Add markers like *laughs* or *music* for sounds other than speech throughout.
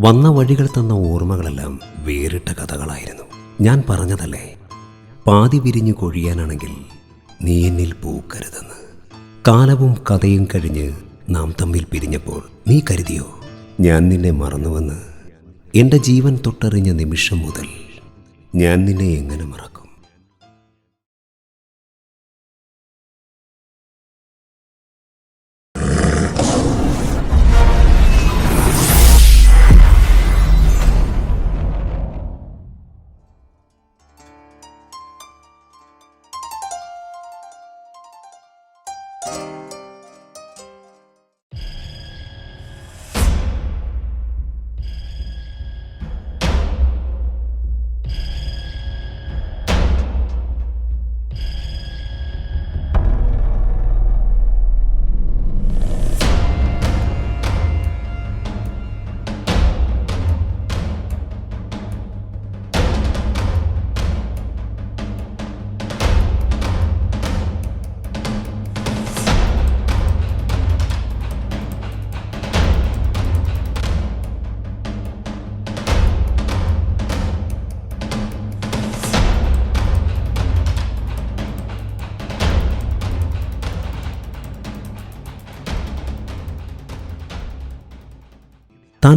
വന്ന വഴികൾ തന്ന ഓർമ്മകളെല്ലാം വേറിട്ട കഥകളായിരുന്നു. ഞാൻ പറഞ്ഞതല്ലേ? പാതി വിരിഞ്ഞു കൊഴിയാനാണെങ്കിൽ നീ എന്നിൽ പൂക്കരുതെന്ന്. കാലവും കഥയും കഴിഞ്ഞ് നാം തമ്മിൽ പിരിഞ്ഞപ്പോൾ നീ കരുതിയോ? ഞാൻ നിന്നെ മറന്നുവെന്ന്. എന്റെ ജീവൻ തൊട്ടറിഞ്ഞ നിമിഷം മുതൽ ഞാൻ നിന്നെ എങ്ങനെ മറക്കും?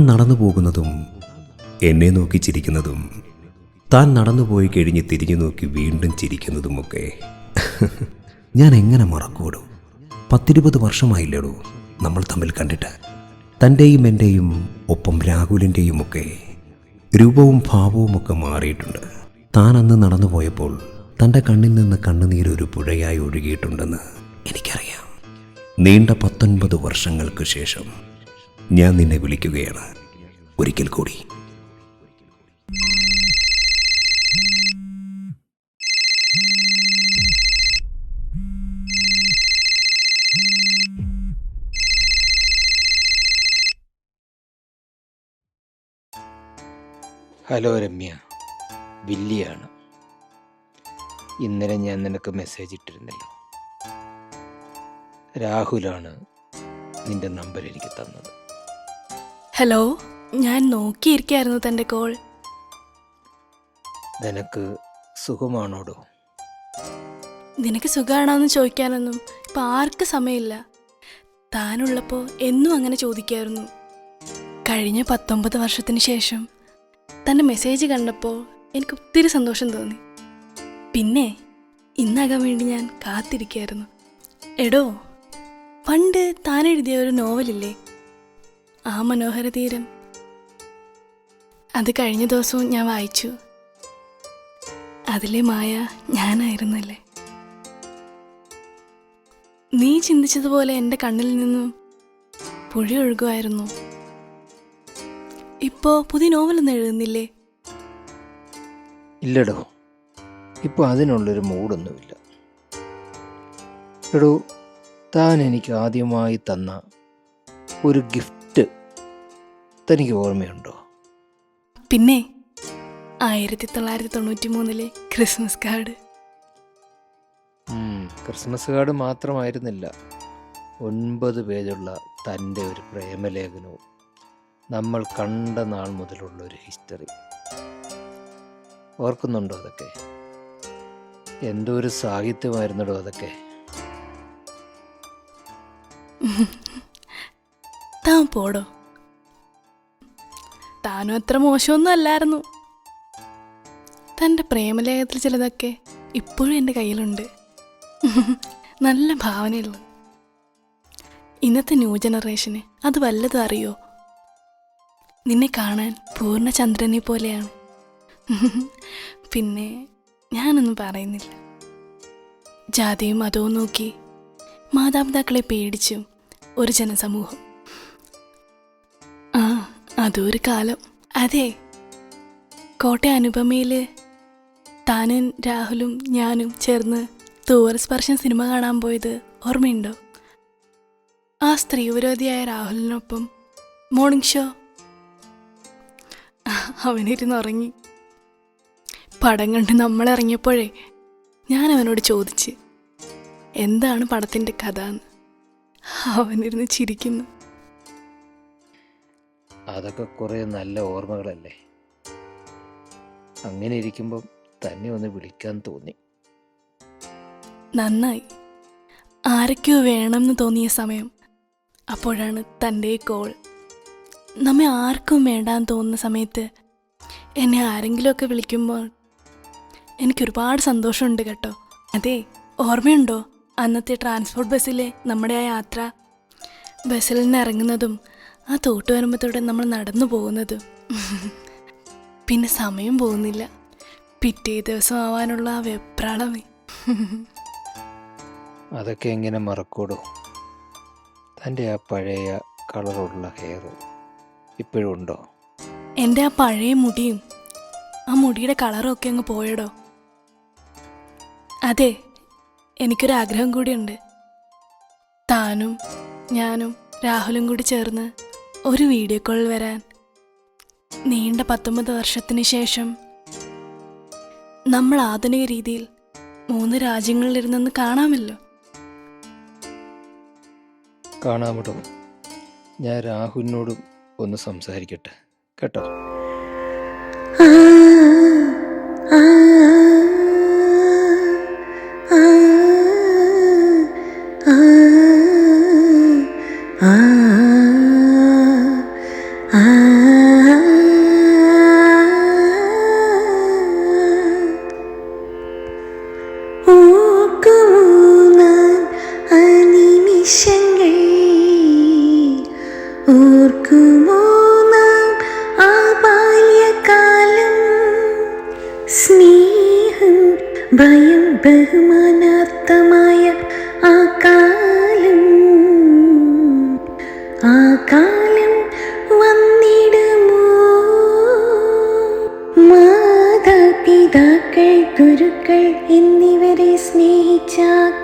നടന്നു പോകുന്നതും എന്നെ നോക്കി ചിരിക്കുന്നതും താൻ നടന്നുപോയി കഴിഞ്ഞ് തിരിഞ്ഞു നോക്കി വീണ്ടും ചിരിക്കുന്നതുമൊക്കെ ഞാൻ എങ്ങനെ മറക്കൂടും പത്തിരുപത് വർഷമായില്ലടൂ നമ്മൾ തമ്മിൽ കണ്ടിട്ട്? തന്റെയും എന്റെയും ഒപ്പം രാഹുലിന്റെയും ഒക്കെ രൂപവും ഭാവവും ഒക്കെ മാറിയിട്ടുണ്ട്. താൻ അന്ന് നടന്നുപോയപ്പോൾ തന്റെ കണ്ണിൽ നിന്ന് കണ്ണുനീരൊരു പുഴയായി ഒഴുകിയിട്ടുണ്ടെന്ന് എനിക്കറിയാം. നീണ്ട പത്തൊൻപത് വർഷങ്ങൾക്ക് ശേഷം ഞാൻ നിന്നെ വിളിക്കുകയാണ്. ഒരിക്കൽ കൂടി. ഹലോ രമ്യ. വില്ലിയാണ്. ഇന്നലെ ഞാൻ നിനക്ക് മെസ്സേജ് ഇട്ടിരുന്നല്ലോ. രാഹുലാണ് നിന്റെ നമ്പർ എനിക്ക് തന്നത്. ഹലോ ഞാൻ നോക്കിയിരിക്കായിരുന്നു തന്റെ കോൾ. നിനക്ക് സുഖമാണോടോ? നിനക്ക് സുഖമാണോന്ന് ചോദിക്കാനൊന്നും ഇപ്പൊ ആർക്ക് സമയമില്ല. താനുള്ളപ്പോൾ എന്നും അങ്ങനെ ചോദിക്കായിരുന്നു. കഴിഞ്ഞ പത്തൊമ്പത് വർഷത്തിന് ശേഷം തന്റെ മെസ്സേജ് കണ്ടപ്പോൾ എനിക്ക് ഒത്തിരി സന്തോഷം തോന്നി. പിന്നെ ഇന്നാകാൻ വേണ്ടി ഞാൻ കാത്തിരിക്കായിരുന്നു. എടോ പണ്ട് താൻ എഴുതിയ ഒരു നോവലില്ലേ? ആ മനോഹര തീരം. അത് കഴിഞ്ഞ ദിവസവും ഞാൻ വായിച്ചു. അതിലെ മായ ഞാനായിരുന്നല്ലേ? നീ ചിന്തിച്ചതുപോലെ എന്റെ കണ്ണിൽ നിന്നും പുഴ ഒഴുകുമായിരുന്നു. ഇപ്പോ പുതിയ നോവലൊന്നും എഴുതുന്നില്ലേ? ഇല്ലടോ. ഇപ്പോൾ അതിനുള്ളൊരു മൂടൊന്നുമില്ല. എടോ താൻ എനിക്ക് ആദ്യമായി തന്ന ഒരു ഗിഫ്റ്റ് തനിക്ക് ഓർമ്മയുണ്ടോ? പിന്നെ ആയിരത്തി തൊള്ളായിരത്തി തൊണ്ണൂറ്റി മൂന്നിലെ ക്രിസ്മസ് കാർഡ്. ക്രിസ്മസ് കാർഡ് മാത്രമായിരുന്നില്ല. ഒൻപത് പേജുള്ള തന്റെ ഒരു പ്രേമലേഖനവും നമ്മൾ കണ്ട നാൾ മുതലുള്ള ഒരു ഹിസ്റ്ററി. ഓർക്കുന്നുണ്ടോ അതൊക്കെ? എന്തോ ഒരു സാഹിത്യമായിരുന്നടോ അതൊക്കെ? താൻ പോടോ. താനും അത്ര മോശമൊന്നും അല്ലായിരുന്നു. തന്റെ പ്രേമലേഖത്തിൽ ചിലതൊക്കെ ഇപ്പോഴും എന്റെ കയ്യിലുണ്ട്. നല്ല ഭാവനയുള്ളു. ഇന്നത്തെ ന്യൂ ജനറേഷന് അത് വല്ലതും അറിയോ? നിന്നെ കാണാൻ പൂർണ പൂർണചന്ദ്രനെ പോലെയാണ്. പിന്നെ ഞാനൊന്നും പറയുന്നില്ല. ജാതിയും മതവും നോക്കി മാതാപിതാക്കളെ പേടിച്ചും ഒരു ജനസമൂഹം. അതൊരു കാലം. അതെ കോട്ടയ അനുപമയിൽ താനും രാഹുലും ഞാനും ചേർന്ന് തൂവർ സ്പർശം സിനിമ കാണാൻ പോയത് ഓർമ്മയുണ്ടോ? ആ സ്ത്രീവിരോധിയായ രാഹുലിനൊപ്പം മോർണിംഗ് ഷോ. അവനിരുന്ന് ഉറങ്ങി. പടം കണ്ട് നമ്മളിറങ്ങിയപ്പോഴേ ഞാൻ അവനോട് ചോദിച്ച് എന്താണ് പടത്തിന്റെ കഥ? എന്ന്. അവനിരുന്ന് ചിരിക്കുന്നു. അതൊക്കെ കുറേ നല്ല ഓർമ്മകളല്ലേ? അങ്ങനെ ഇരിക്കുമ്പം തന്നെ ഒന്ന് വിളിക്കാൻ തോന്നി. നന്നായി. ആരൊക്കെയോ വേണമെന്ന് തോന്നിയ സമയം. അപ്പോഴാണ് തന്റെ കോൾ. നമ്മെ ആർക്കും വേണ്ടാന്ന് തോന്നുന്ന സമയത്ത് എന്നെ ആരെങ്കിലുമൊക്കെ വിളിക്കുമ്പോൾ എനിക്കൊരുപാട് സന്തോഷമുണ്ട് കേട്ടോ. അതെ ഓർമ്മയുണ്ടോ? അന്നത്തെ ട്രാൻസ്പോർട്ട് ബസ്സിലെ നമ്മുടെ ആ യാത്ര? ബസ്സിൽ നിന്ന് ഇറങ്ങുന്നതും ആ തോട്ട് വരുമ്പത്തോടെ നമ്മൾ നടന്നു പോകുന്നത്. പിന്നെ സമയം പോകുന്നില്ല. പിറ്റേ ദിവസം ആവാനുള്ള ആ വെപ്രാളമേ അതൊക്കെ എങ്ങനെ മറക്കൂടോ? തന്റെ ആ പഴയ കളറുള്ള ഹെയർ ഇപ്പോഴും ഉണ്ടോ? എന്റെ ആ പഴയ മുടിയും ആ മുടിയുടെ കളറും ഒക്കെ അങ്ങ് പോയടോ. അതെ എനിക്കൊരാഗ്രഹം കൂടിയുണ്ട്. താനും ഞാനും രാഹുലും കൂടി ചേർന്ന് ഒരു വീഡിയോ കോൾ വരാൻ നീണ്ട പത്തൊമ്പത് വർഷത്തിന് ശേഷം നമ്മൾ ആധുനിക രീതിയിൽ മൂന്ന് രാജ്യങ്ങളിലിരുന്നെന്ന് കാണാമല്ലോ. കാണാമടോ. ഞാൻ രാഹുലിനോടും ഒന്ന് സംസാരിക്കട്ടെ. കേട്ടോ? നിമിഷങ്ങൾ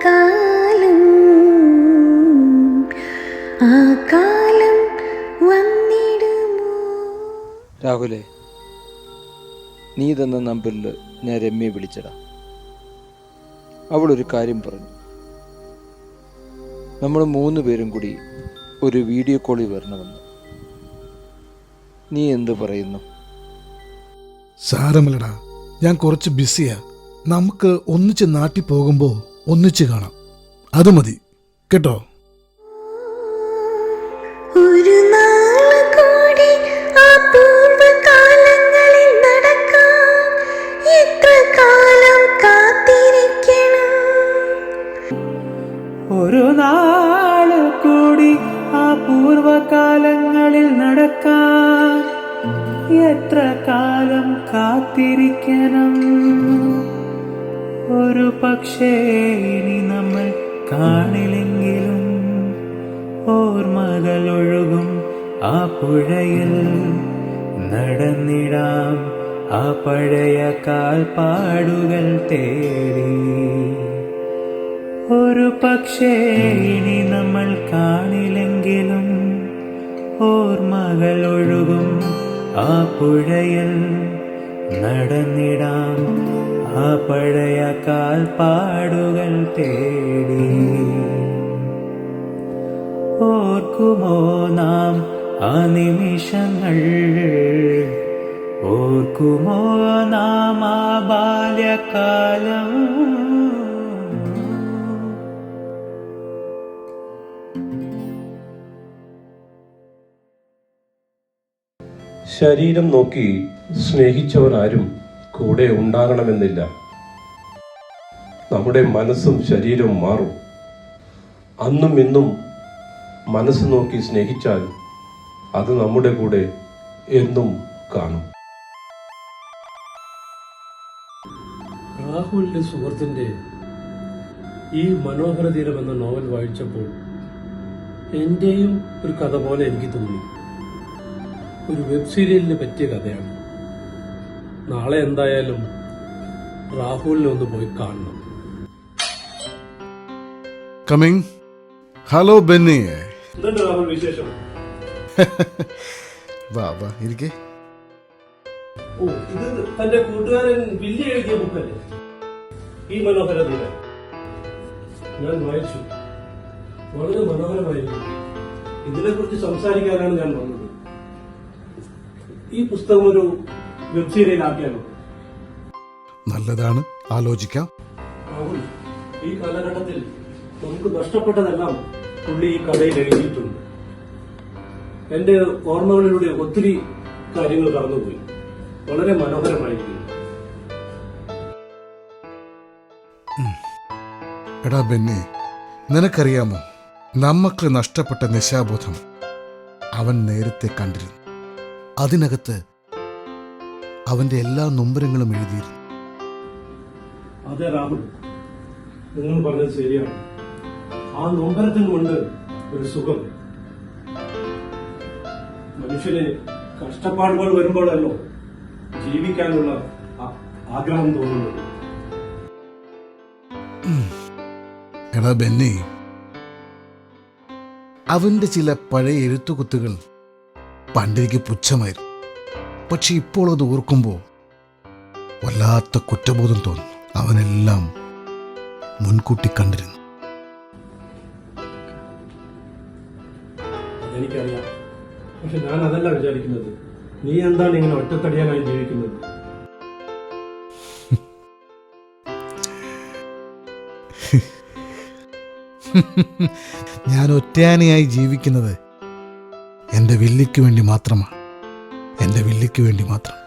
കാലം ആ കാലം വന്നിടുമോ? രാഹുലേ നീ തന്ന നമ്പറിൽ ഞാൻ രമ്യയെ വിളിച്ചടാ. അവളൊരു കാര്യം പറഞ്ഞു. നമ്മൾ മൂന്ന് പേരും കൂടി ഒരു വീഡിയോ കോളിൽ വരണമെന്ന്. നീ എന്ത് പറയുന്നു? സാരമല്ലടാ ഞാൻ കുറച്ച് ബിസിയാ. നമുക്ക് ഒന്നിച്ച് നാട്ടിൽ പോകുമ്പോൾ ഒന്നിച്ച് കാണാം. അത് മതി. കേട്ടോ? ഒരു നാൾ കൂടി ആ പൂർവകാലങ്ങളിൽ നടക്കാം. എത്ര കാലം കാത്തിരിക്കണം? ഒരു നാൾ കൂടി ആ പൂർവകാലങ്ങളിൽ നടക്കാൻ എത്ര കാലം കാത്തിരിക്കണം? ഒരു പക്ഷേ ഇനി നമ്മൾ കാണില്ലെങ്കിലും ഓർമ്മകൾ ഒഴുകും ആ പുഴയിൽ നടന്നിടാം ആ പഴയ കാൽപ്പാടുകൾ തേടി. ഒരു പക്ഷേ ഇനി നമ്മൾ കാണില്ലെങ്കിലും ഓർമ്മകൾ ഒഴുകും ആ പുഴയിൽ നടന്നിടാം ആ പഴയ കാൽപ്പാടുകൾ തേടി. ഓർക്കുമോ നാം ആ നിമിഷങ്ങൾ? ഓർക്കുമോ നാം ആ ബാല്യകാലം? ശരീരം നോക്കി സ്നേഹിച്ചവർ ആരും കൂടെ ഉണ്ടാകണമെന്നില്ല. നമ്മുടെ മനസ്സും ശരീരവും മാറും. അന്നും ഇന്നും മനസ്സ് നോക്കി സ്നേഹിച്ചാൽ അത് നമ്മുടെ കൂടെ എന്നും കാണും. രാഹുലിന്റെ സുഹൃത്തിന്റെ ഈ മനോഹര തീരം എന്ന നോവൽ വായിച്ചപ്പോൾ എന്റെയും ഒരു കഥ പോലെ എനിക്ക് തോന്നി. ഒരു വെബ് സീരിയലിന് പറ്റിയ കഥയാണ്. നാളെ എന്തായാലും രാഹുലിനെ ഒന്ന് പോയി കാണണം. കമ്മിങ് ഹലോ ബെന്നി രാഹുൽ വിശേഷം? *laughs* വാ വാ ഇരിക്കേ. ഓ ഇത് തന്റെ കൂട്ടുകാരൻ വില്ലി എഴുതിയ ബുക്കല്ലേ ഈ മനോഹര തീരം ഞാൻ വായിച്ചു. വളരെ മനോഹരമായിരുന്നു. ഇതിനെക്കുറിച്ച് സംസാരിക്കാനാണ് ഞാൻ വന്നത്. ഈ പുസ്തകം ഒരു വെബ് സീരിയൽ ആക്കിയാലോ നല്ലതാണ്. ആലോചിക്കാം. രാഹുൽ ഈ കാലഘട്ടത്തിൽ നമുക്ക് നഷ്ടപ്പെട്ടതെല്ലാം പുള്ളി ഈ കഥയിൽ എഴുതിയിട്ടുണ്ട്. എന്റെ ഓർമ്മകളിലൂടെ ഒത്തിരി കാര്യങ്ങൾ കടന്നുപോയി. വളരെ മനോഹരമായിരിക്കുന്നു. എടാ ബെന്നി നിനക്കറിയാമോ? നമ്മക്ക് നഷ്ടപ്പെട്ട നിശാബോധം അവൻ നേരത്തെ കണ്ടിരുന്നു. അതിനകത്ത് അവന്റെ എല്ലാ നൊമ്പരങ്ങളും എഴുതിയിരുന്നു. അതെ രാഹുൽ. നിങ്ങൾ പറഞ്ഞത് ശരിയാണ്. ആ നൊമ്പരത്തിനുമുണ്ട് ഒരു സുഖം. മനുഷ്യന് കഷ്ടപ്പാടുകൾ വരുമ്പോഴല്ലോ ജീവിക്കാനുള്ള ആഗ്രഹം തോന്നുന്നത്. എടാ ബെന്നി അവന്റെ ചില പഴയ എഴുത്തുകുത്തുകൾ പണ്ടെനിക്ക് പുച്ഛമായിരുന്നു. പക്ഷെ ഇപ്പോൾ അത് ഓർക്കുമ്പോൾ വല്ലാത്ത കുറ്റബോധം തോന്നുന്നു അവനെല്ലാം മുൻകൂട്ടി കണ്ടിരുന്നു. പക്ഷെ ഞാൻ അതല്ല വിചാരിക്കുന്നത്. നീ എന്താണ് ഇങ്ങനെ ഒറ്റത്തടിയാനായി ജീവിക്കുന്നത്? ഞാൻ ഒറ്റയാനയായി ജീവിക്കുന്നത് എന്റെ വെല്ലിക്ക് വേണ്ടി മാത്രമാണ്. എന്റെ വില്ലിക്ക് വേണ്ടി മാത്രം.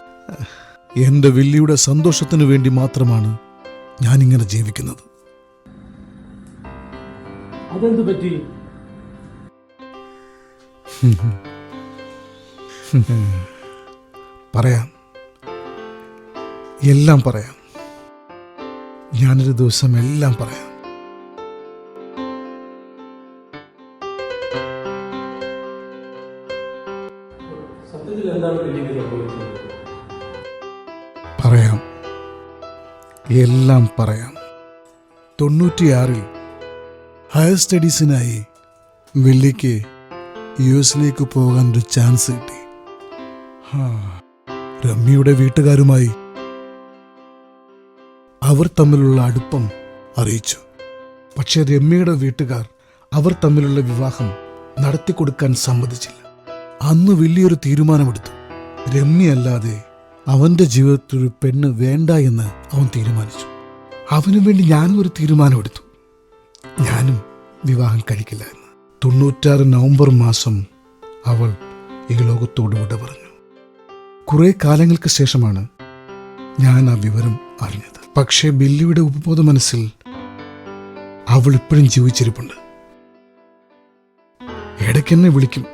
എന്റെ വില്ലിയുടെ സന്തോഷത്തിന് വേണ്ടി മാത്രമാണ് ഞാനിങ്ങനെ ജീവിക്കുന്നത്. അതെന്ത് പറ്റി? പറയാം. എല്ലാം പറയാം. ഞാനൊരു ദിവസം എല്ലാം പറയാം. എല്ലാം പറയാം. തൊണ്ണൂറ്റിയാറിൽ ഹയർ സ്റ്റഡീസിനായി വെള്ളിക്ക് യു എസിലേക്ക് പോകാൻ ഒരു ചാൻസ് കിട്ടി. രമ്യയുടെ വീട്ടുകാരുമായി അവർ തമ്മിലുള്ള അടുപ്പം അറിയിച്ചു. പക്ഷേ രമ്യയുടെ വീട്ടുകാർ അവർ തമ്മിലുള്ള വിവാഹം നടത്തിക്കൊടുക്കാൻ സമ്മതിച്ചില്ല. അന്ന് വലിയൊരു തീരുമാനമെടുത്തു. രമ്യയല്ലാതെ അവന്റെ ജീവിതത്തിൽ ഒരു പെണ്ണ് വേണ്ട എന്ന് അവൻ തീരുമാനിച്ചു. അവനു വേണ്ടി ഞാനും ഒരു തീരുമാനമെടുത്തു ഞാനും വിവാഹം കഴിക്കില്ല എന്ന്. തൊണ്ണൂറ്റാറ് നവംബർ മാസം അവൾ ഈ ലോകത്തോട് വിട പറഞ്ഞു. കുറേ കാലങ്ങൾക്ക് ശേഷമാണ് ഞാൻ ആ വിവരം അറിഞ്ഞത്. പക്ഷേ ബില്ലിയുടെ ഉപബോധ മനസ്സിൽ അവൾ ഇപ്പോഴും ജീവിച്ചിരിപ്പുണ്ട്. ഇടയ്ക്കെന്നെ വിളിക്കും.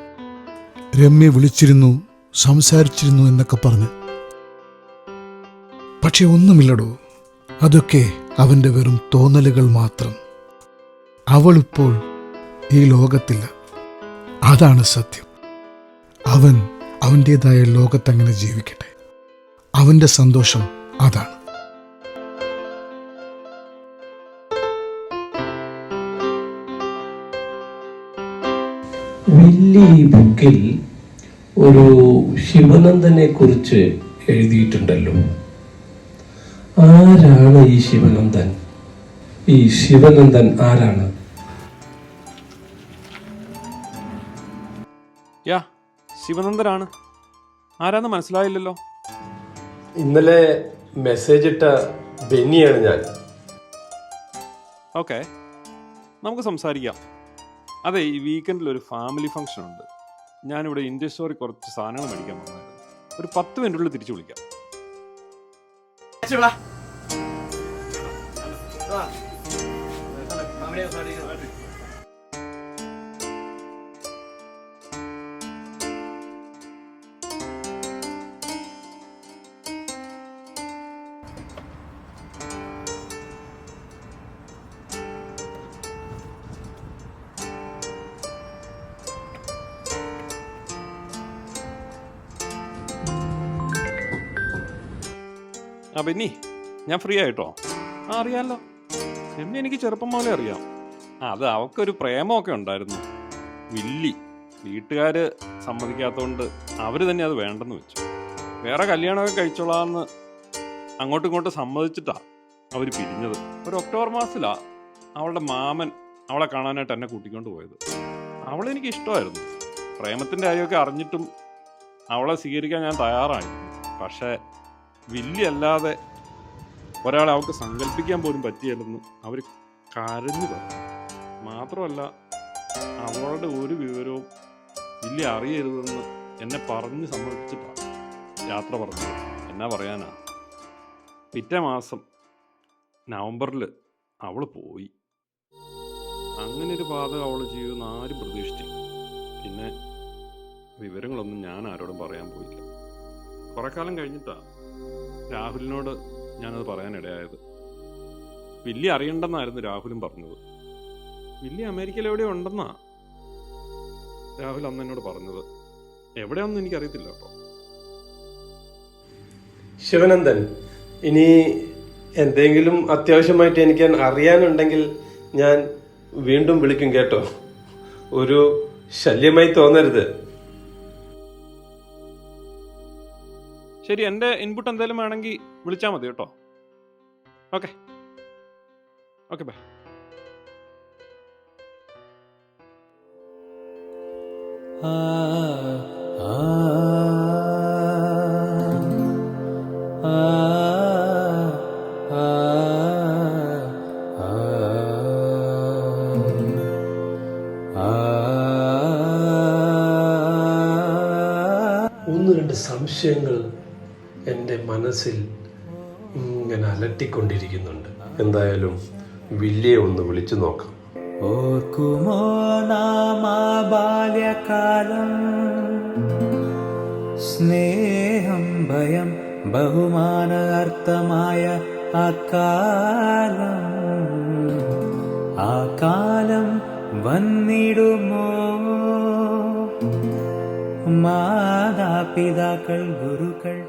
രമ്യ വിളിച്ചിരുന്നു സംസാരിച്ചിരുന്നു എന്നൊക്കെ പറഞ്ഞ് പക്ഷെ ഒന്നുമില്ലടോ. അതൊക്കെ അവന്റെ വെറും തോന്നലുകൾ മാത്രം. അവളിപ്പോൾ ഈ ലോകത്തില്ല. അതാണ് സത്യം. അവൻ അവന്റേതായ ലോകത്തങ്ങനെ ജീവിക്കട്ടെ. അവന്റെ സന്തോഷം അതാണ്. വില്ലി ബുക്കിൽ ഒരു ശിവനന്ദനെ കുറിച്ച് എഴുതിയിട്ടുണ്ടല്ലോ. ആരാണ് ഈ ശിവനന്ദൻ? ഈ ശിവനന്ദൻ ആരാണ്? യാ ശിവനന്ദനാണ്. ആരാന്ന് മനസ്സിലായില്ലല്ലോ. ഇന്നലെ മെസ്സേജ് ഇട്ട ബെന്നിയാണ് ഞാൻ. ഓക്കെ നമുക്ക് സംസാരിക്കാം. അതെ ഈ വീക്കെൻഡിൽ ഒരു ഫാമിലി ഫംഗ്ഷൻ ഉണ്ട്. ഞാനിവിടെ ഇന്ത്യ സ്റ്റോറി കുറച്ച് സാധനങ്ങൾ മേടിക്കാൻ വന്നായിരുന്നു ഒരു പത്ത് മിനിറ്റുള്ളിൽ തിരിച്ചു വിളിക്കാം. ആ ബെന്നി ഞാൻ ഫ്രീ ആയിട്ടോ? ആ അറിയാമല്ലോ എന്നെ എനിക്ക് ചെറുപ്പം മുതലേ അറിയാം. അത് അവക്കൊരു പ്രേമമൊക്കെ ഉണ്ടായിരുന്നു. വില്ലി വീട്ടുകാർ സമ്മതിക്കാത്തതുകൊണ്ട് അവർ തന്നെ അത് വേണ്ടെന്ന് വെച്ചു. വേറെ കല്യാണമൊക്കെ കഴിച്ചോളാന്ന് അങ്ങോട്ടും ഇങ്ങോട്ടും സമ്മതിച്ചിട്ടാ അവർ പിരിഞ്ഞത്. ഒരു ഒക്ടോബർ മാസത്തിലാ അവളുടെ മാമൻ അവളെ കാണാനായിട്ട് എന്നെ കൂട്ടിക്കൊണ്ട് പോയത്. അവളെനിക്ക് ഇഷ്ടമായിരുന്നു. പ്രേമത്തിന്റെ കാര്യമൊക്കെ അറിഞ്ഞിട്ടും അവളെ സ്വീകരിക്കാൻ ഞാൻ തയ്യാറായിരുന്നു പക്ഷേ വില്ലി അല്ലാതെ ഒരാളെ അവർക്ക് സങ്കല്പിക്കാൻ പോലും പറ്റിയില്ലെന്ന് അവർ കരഞ്ഞു പറഞ്ഞു. മാത്രമല്ല അവളുടെ ഒരു വിവരവും ഇല്ല അറിയരുതെന്ന് എന്നെ പറഞ്ഞ് സമ്മതിച്ചിട്ടാണ് യാത്ര പറഞ്ഞത്. എന്നാ പറയാനാ? പിറ്റേ മാസം നവംബറിൽ അവൾ പോയി. അങ്ങനെ പാതകം അവൾ ചെയ്യുമെന്ന് ആരും പ്രതീക്ഷിച്ചില്ല. പിന്നെ വിവരങ്ങളൊന്നും ഞാൻ ആരോടും പറയാൻ പോയില്ല. കുറേ കാലം കഴിഞ്ഞിട്ടാണ് രാഹുലിനോട് ഞാനത് പറയാനിടയായത്. വില്ലി അറിയണ്ടെന്നായിരുന്നു രാഹുലും പറഞ്ഞത്. വില്ലി അമേരിക്കയിൽ എവിടെയോ ഉണ്ടെന്നാ രാഹുൽ അന്ന് എന്നോട് പറഞ്ഞത്. എവിടെയാണെന്ന് എനിക്കറിയത്തില്ല കേട്ടോ. ശിവനന്ദൻ ഇനി എന്തെങ്കിലും അത്യാവശ്യമായിട്ട് എനിക്ക് അറിയാനുണ്ടെങ്കിൽ ഞാൻ വീണ്ടും വിളിക്കും കേട്ടോ. ഒരു ശല്യമായി തോന്നരുത്. ശരി എന്റെ ഇൻപുട്ട് എന്തെങ്കിലും വേണമെങ്കിൽ വിളിച്ചാൽ മതി കേട്ടോ. ഓക്കെ. ഓക്കെ ബൈ ആ ആ ആ ആ. ഒന്ന് രണ്ട് സംശയങ്ങൾ എന്റെ മനസ്സിൽ ഇങ്ങനെ അലട്ടിക്കൊണ്ടിരിക്കുന്നുണ്ട്. എന്തായാലും വില്ലിയെ ഒന്ന് വിളിച്ചു നോക്കാം. ഓർക്കുമോ നാം ബാല്യകാലം? സ്നേഹം ഭയം ബഹുമാന അർത്ഥമായ അക്കാലം കാലം. ആ കാലം വന്നിടുമോ? മാതാപിതാക്കൾ ഗുരുക്കൾ